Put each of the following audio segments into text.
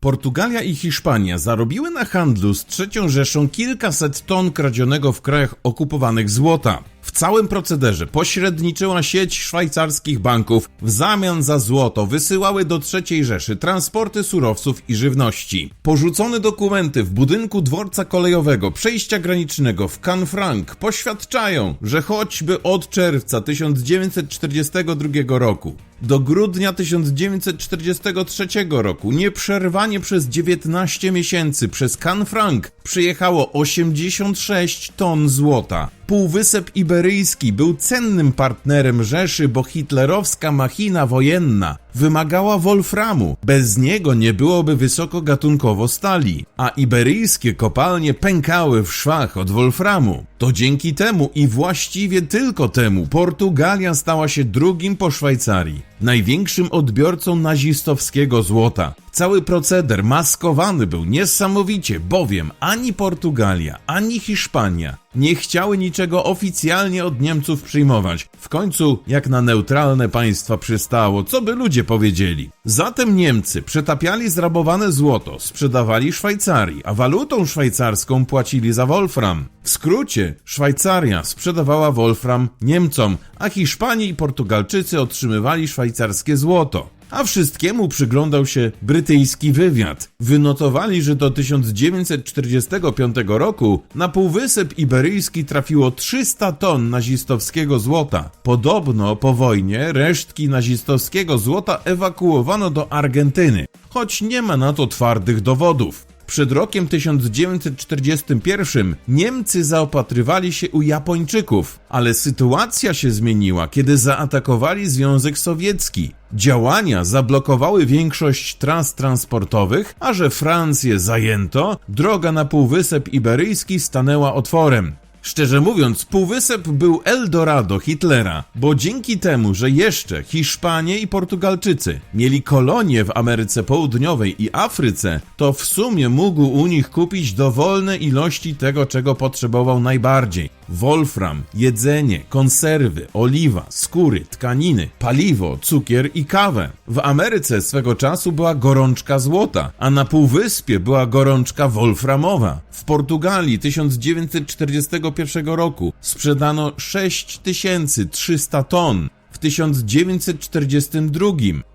Portugalia i Hiszpania zarobiły na handlu z trzecią Rzeszą kilkaset ton kradzionego w krajach okupowanych złota. W całym procederze pośredniczyła sieć szwajcarskich banków. W zamian za złoto wysyłały do trzeciej Rzeszy transporty surowców i żywności. Porzucone dokumenty w budynku dworca kolejowego przejścia granicznego w Canfranc poświadczają, że choćby od czerwca 1942 roku do grudnia 1943 roku nieprzerwanie przez 19 miesięcy przez Canfranc przyjechało 86 ton złota. Półwysep Iberyjski był cennym partnerem Rzeszy, bo hitlerowska machina wojenna wymagała wolframu. Bez niego nie byłoby wysokogatunkowo stali, a iberyjskie kopalnie pękały w szwach od wolframu. To dzięki temu i właściwie tylko temu Portugalia stała się drugim po Szwajcarii, największym odbiorcą nazistowskiego złota. Cały proceder maskowany był niesamowicie, bowiem ani Portugalia, ani Hiszpania nie chciały niczego oficjalnie od Niemców przyjmować. W końcu, jak na neutralne państwa przystało, co by ludzie powiedzieli. Zatem Niemcy przetapiali zrabowane złoto, sprzedawali Szwajcarii, a walutą szwajcarską płacili za Wolfram. W skrócie, Szwajcaria sprzedawała Wolfram Niemcom, a Hiszpanie i Portugalczycy otrzymywali szwajcarskie złoto. A wszystkiemu przyglądał się brytyjski wywiad. Wynotowali, że do 1945 roku na Półwysep Iberyjski trafiło 300 ton nazistowskiego złota. Podobno po wojnie resztki nazistowskiego złota ewakuowano do Argentyny, choć nie ma na to twardych dowodów. Przed rokiem 1941 Niemcy zaopatrywali się u Japończyków, ale sytuacja się zmieniła, kiedy zaatakowali Związek Sowiecki. Działania zablokowały większość tras transportowych, a że Francję zajęto, droga na Półwysep Iberyjski stanęła otworem. Szczerze mówiąc, Półwysep był Eldorado Hitlera, bo dzięki temu, że jeszcze Hiszpanie i Portugalczycy mieli kolonie w Ameryce Południowej i Afryce, to w sumie mógł u nich kupić dowolne ilości tego, czego potrzebował najbardziej. Wolfram, jedzenie, konserwy, oliwa, skóry, tkaniny, paliwo, cukier i kawę. W Ameryce swego czasu była gorączka złota, a na Półwyspie była gorączka wolframowa. W Portugalii 1941 roku sprzedano 6300 ton. W 1942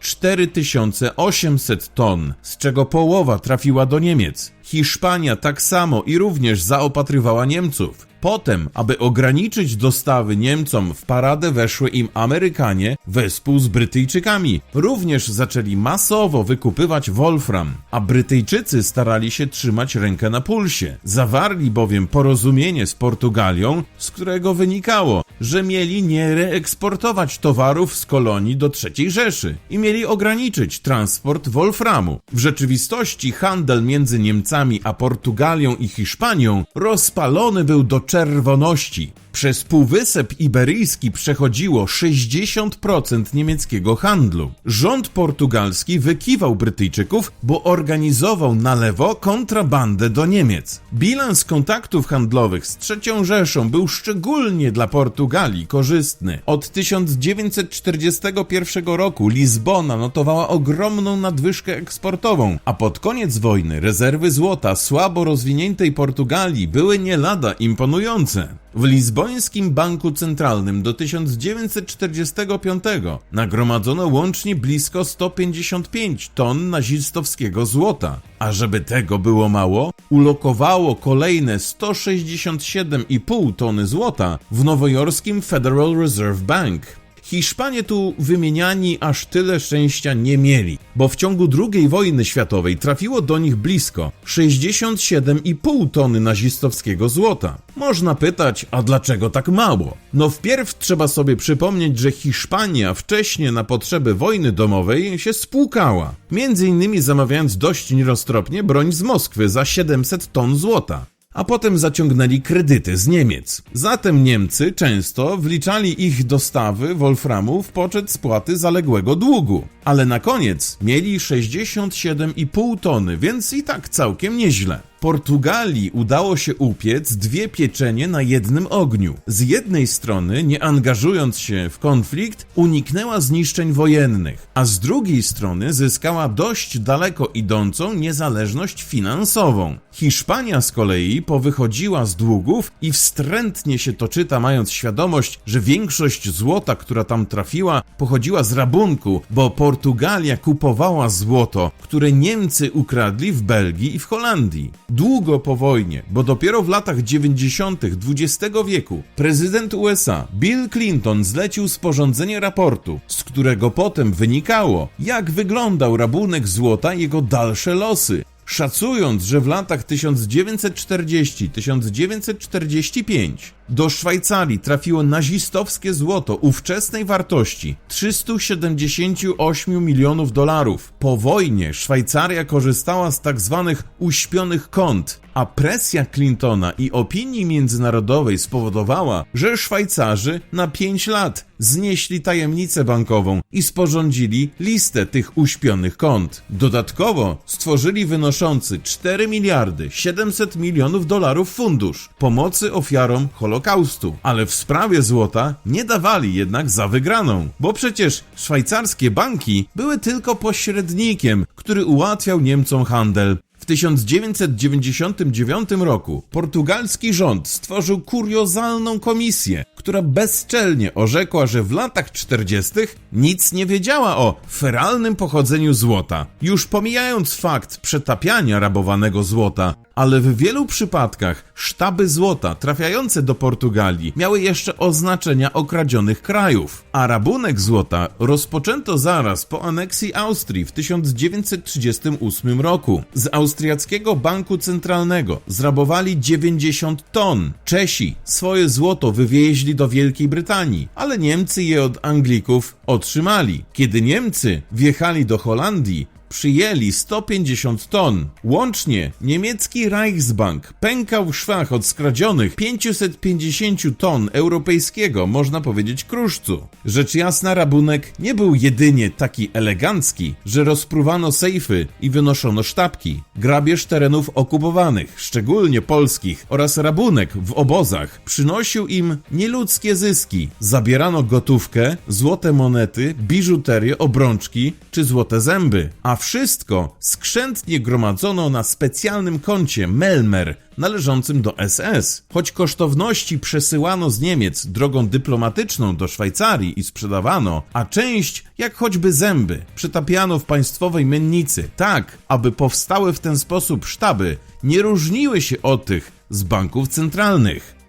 4800 ton, z czego połowa trafiła do Niemiec. Hiszpania tak samo i również zaopatrywała Niemców. Potem, aby ograniczyć dostawy Niemcom, w paradę weszły im Amerykanie wespół z Brytyjczykami. Również zaczęli masowo wykupywać wolfram, a Brytyjczycy starali się trzymać rękę na pulsie. Zawarli bowiem porozumienie z Portugalią, z którego wynikało, że mieli nie reeksportować towarów z kolonii do III Rzeszy i mieli ograniczyć transport wolframu. W rzeczywistości handel między Niemcami a Portugalią i Hiszpanią rozpalony był do czerwoności. Przez Półwysep Iberyjski przechodziło 60% niemieckiego handlu. Rząd portugalski wykiwał Brytyjczyków, bo organizował na lewo kontrabandę do Niemiec. Bilans kontaktów handlowych z III Rzeszą był szczególnie dla Portugalii korzystny. Od 1941 roku Lizbona notowała ogromną nadwyżkę eksportową, a pod koniec wojny rezerwy złota słabo rozwiniętej Portugalii były nie lada imponujące. W Lizbońskim Banku Centralnym do 1945 nagromadzono łącznie blisko 155 ton nazistowskiego złota. A żeby tego było mało, ulokowało kolejne 167,5 tony złota w nowojorskim Federal Reserve Bank. Hiszpanie tu wymieniani aż tyle szczęścia nie mieli, bo w ciągu II wojny światowej trafiło do nich blisko 67,5 tony nazistowskiego złota. Można pytać, a dlaczego tak mało? No wpierw trzeba sobie przypomnieć, że Hiszpania wcześniej na potrzeby wojny domowej się spłukała, między innymi zamawiając dość nieroztropnie broń z Moskwy za 700 ton złota a potem zaciągnęli kredyty z Niemiec. Zatem Niemcy często wliczali ich dostawy wolframu w poczet spłaty zaległego długu. Ale na koniec mieli 67,5 tony, więc i tak całkiem nieźle. Portugalii udało się upiec dwie pieczenie na jednym ogniu. Z jednej strony, nie angażując się w konflikt, uniknęła zniszczeń wojennych, a z drugiej strony zyskała dość daleko idącą niezależność finansową. Hiszpania z kolei powychodziła z długów i wstrętnie się to czyta, mając świadomość, że większość złota, która tam trafiła, pochodziła z rabunku, bo Portugalia kupowała złoto, które Niemcy ukradli w Belgii i w Holandii. Długo po wojnie, bo dopiero w latach 90. XX wieku prezydent USA Bill Clinton zlecił sporządzenie raportu, z którego potem wynikało, jak wyglądał rabunek złota i jego dalsze losy. Szacując, że w latach 1940-1945 do Szwajcarii trafiło nazistowskie złoto ówczesnej wartości 378 milionów dolarów. Po wojnie Szwajcaria korzystała z tak zwanych uśpionych kont, a presja Clintona i opinii międzynarodowej spowodowała, że Szwajcarzy na 5 lat znieśli tajemnicę bankową i sporządzili listę tych uśpionych kont. Dodatkowo stworzyli wynoszący 4 miliardy 700 milionów dolarów fundusz pomocy ofiarom Holokaustu, ale w sprawie złota nie dawali jednak za wygraną, bo przecież szwajcarskie banki były tylko pośrednikiem, który ułatwiał Niemcom handel. W 1999 roku portugalski rząd stworzył kuriozalną komisję, która bezczelnie orzekła, że w latach 40. nic nie wiedziała o feralnym pochodzeniu złota. Już pomijając fakt przetapiania rabowanego złota, ale w wielu przypadkach sztaby złota trafiające do Portugalii miały jeszcze oznaczenia okradzionych krajów, a rabunek złota rozpoczęto zaraz po aneksji Austrii w 1938 roku. Z Austriackiego Banku Centralnego zrabowali 90 ton. Czesi swoje złoto wywieźli do Wielkiej Brytanii, ale Niemcy je od Anglików otrzymali. Kiedy Niemcy wjechali do Holandii, przyjęli 150 ton. Łącznie niemiecki Reichsbank pękał w szwach od skradzionych 550 ton europejskiego, można powiedzieć, kruszcu. Rzecz jasna, rabunek nie był jedynie taki elegancki, że rozpruwano sejfy i wynoszono sztabki. Grabież terenów okupowanych, szczególnie polskich, oraz rabunek w obozach przynosił im nieludzkie zyski. Zabierano gotówkę, złote monety, biżuterię, obrączki czy złote zęby, a wszystko skrzętnie gromadzono na specjalnym koncie Melmer należącym do SS. Choć kosztowności przesyłano z Niemiec drogą dyplomatyczną do Szwajcarii i sprzedawano, a część, jak choćby zęby, przetapiano w państwowej mennicy, tak, aby powstałe w ten sposób sztaby nie różniły się od tych z banków centralnych.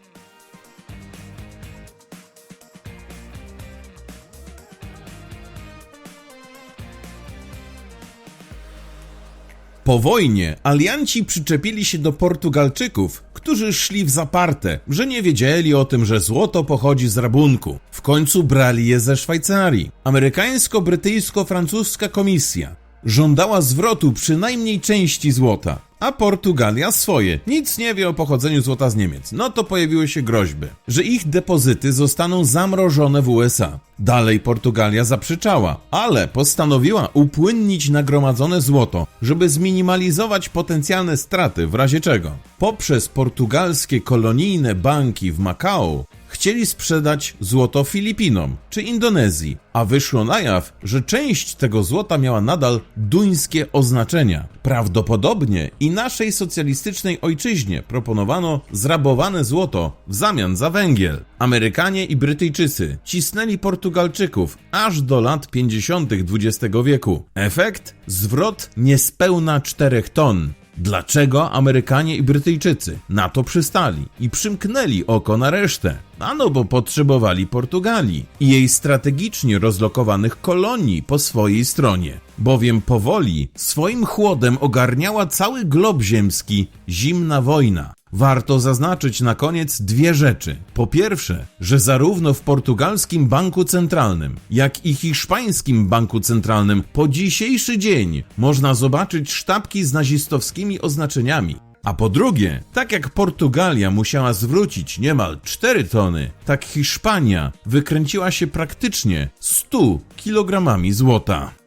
Po wojnie alianci przyczepili się do Portugalczyków, którzy szli w zaparte, że nie wiedzieli o tym, że złoto pochodzi z rabunku. W końcu brali je ze Szwajcarii. Amerykańsko-brytyjsko-francuska komisja żądała zwrotu przynajmniej części złota, a Portugalia swoje. Nic nie wie o pochodzeniu złota z Niemiec. No to pojawiły się groźby, że ich depozyty zostaną zamrożone w USA. Dalej Portugalia zaprzeczała, ale postanowiła upłynnić nagromadzone złoto, żeby zminimalizować potencjalne straty w razie czego. Poprzez portugalskie kolonijne banki w Makao chcieli sprzedać złoto Filipinom czy Indonezji, a wyszło na jaw, że część tego złota miała nadal duńskie oznaczenia. Prawdopodobnie i naszej socjalistycznej ojczyźnie proponowano zrabowane złoto w zamian za węgiel. Amerykanie i Brytyjczycy cisnęli Portugalczyków aż do lat 50. XX wieku. Efekt? Zwrot niespełna 4 ton. Dlaczego Amerykanie i Brytyjczycy na to przystali i przymknęli oko na resztę? Ano, bo potrzebowali Portugalii i jej strategicznie rozlokowanych kolonii po swojej stronie, bowiem powoli swoim chłodem ogarniała cały glob ziemski zimna wojna. Warto zaznaczyć na koniec dwie rzeczy. Po pierwsze, że zarówno w portugalskim banku centralnym, jak i hiszpańskim banku centralnym po dzisiejszy dzień można zobaczyć sztabki z nazistowskimi oznaczeniami. A po drugie, tak jak Portugalia musiała zwrócić niemal 4 tony, tak Hiszpania wykręciła się praktycznie 100 kilogramami złota.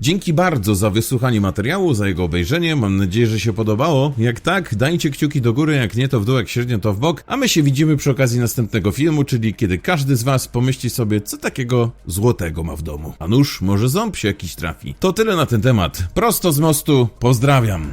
Dzięki bardzo za wysłuchanie materiału, za jego obejrzenie. Mam nadzieję, że się podobało. Jak tak, dajcie kciuki do góry, jak nie to w dół, jak średnio to w bok. A my się widzimy przy okazji następnego filmu, czyli kiedy każdy z was pomyśli sobie, co takiego złotego ma w domu. A nuż, może ząb się jakiś trafi. To tyle na ten temat. Prosto z mostu, pozdrawiam.